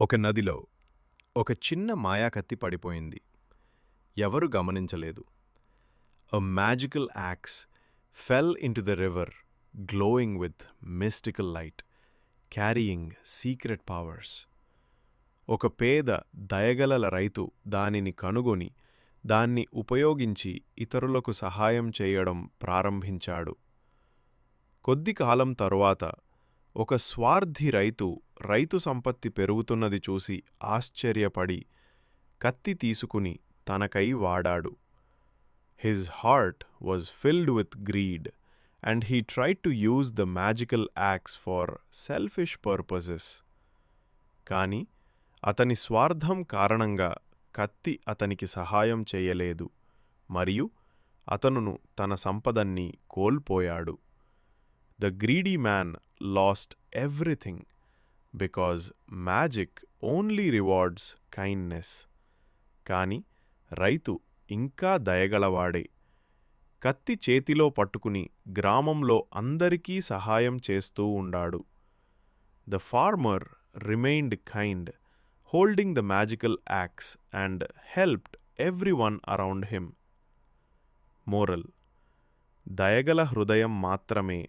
ఒక నదిలో ఒక చిన్న మాయాకత్తి పడిపోయింది. ఎవరు గమనించలేదు. A magical axe fell into the river glowing with mystical light carrying secret powers ఒక పేద దయగల రైతు దానిని కనుగొని దాన్ని ఉపయోగించి ఇతరులకు సహాయం చేయడం ప్రారంభించాడు. కొద్ది కాలం తరువాత ఒక స్వార్థి రైతు రైతు సంపత్తి పెరుగుతున్నది చూసి ఆశ్చర్యపడి కత్తి తీసుకుని తనకై వాడాడు. His heart was filled with greed and he tried to use the magical axe for selfish purposes కానీ అతని స్వార్థం కారణంగా కత్తి అతనికి సహాయం చేయలేదు మరియు అతనును తన సంపదన్ని కోల్పోయాడు. The greedy man lost everything because magic only rewards kindness కానీ రైతు ఇంకా దయగలవాడే. కత్తి చేతిలో పట్టుకుని గ్రామంలో అందరికీ సహాయం చేస్తూ ఉండాడు. The farmer remained kind holding the magical axe and helped everyone around him moral దయగల హృదయం మాత్రమే